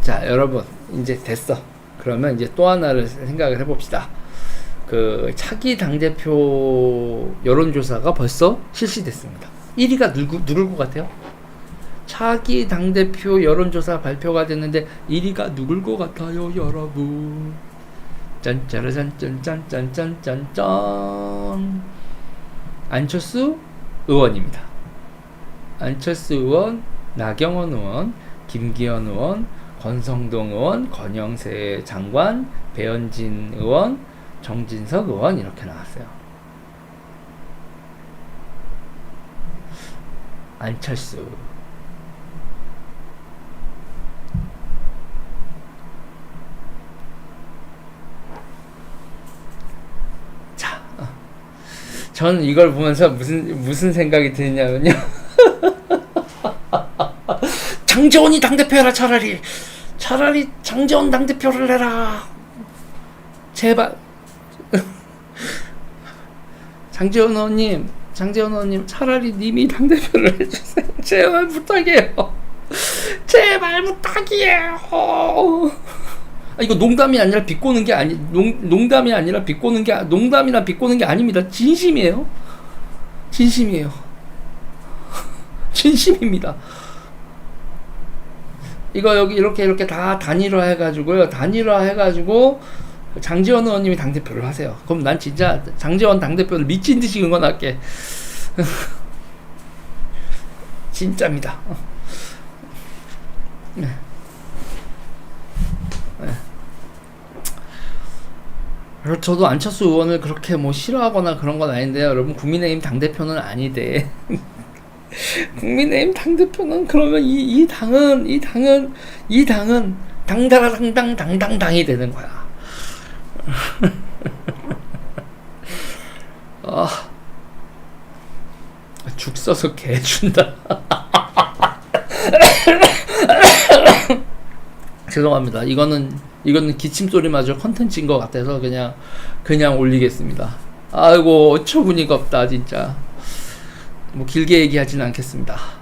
자, 여러분, 이제 됐어. 그러면 이제 또 하나를 생각을 해봅시다. 그 차기 당대표 여론조사가 벌써 실시됐습니다. 1위가 누구, 누굴 것 같아요? 차기 당대표 여론조사 발표가 됐는데 1위가 누굴 것 같아요, 여러분? 짠짜라짠짠짠짠짠짠짠 안철수 의원입니다. 안철수 의원, 나경원 의원, 김기현 의원, 권성동 의원, 권영세 장관, 배현진 의원, 정진석 의원 이렇게 나왔어요. 안철수 자, 어. 저는 이걸 보면서 무슨 무슨 생각이 드냐면요. 장재원이 당대표라 차라리. 차라리 장재원 당대표를 내라. 제발. 장재원 의원님 장재원 의원님 차라리 님이 당대표를 해주세요. 제발 부탁해요. 제발 부탁이에요. 아, 이거 농담이 아니라 비꼬는 게 아니 농, 농담이 아니라 비꼬는 게 아- 농담이나 비꼬는 게 아닙니다. 진심이에요. 진심이에요. 진심입니다 이거 여기 이렇게 이렇게 다 단일화 해가지고요. 단일화 해가지고 장지원 의원님이 당 대표를 하세요. 그럼 난 진짜 장지원 당 대표를 미친 듯이 응원할게. 진짜입니다. 어. 네. 네. 저도 안철수 의원을 그렇게 뭐 싫어하거나 그런 건 아닌데요. 여러분 국민의힘 당 대표는 아니대. 국민의힘 당대표는 그러면 이, 이 당은 이 당은 이 당은 당당당당 당당당이 되는 거야. 아, 죽 써서 개 준다. 죄송합니다. 이거는 이거는 기침 소리마저 컨텐츠인 것 같아서 그냥 그냥 올리겠습니다. 아이고 어처구니가 없다 진짜. 뭐 길게 얘기하지는 않겠습니다.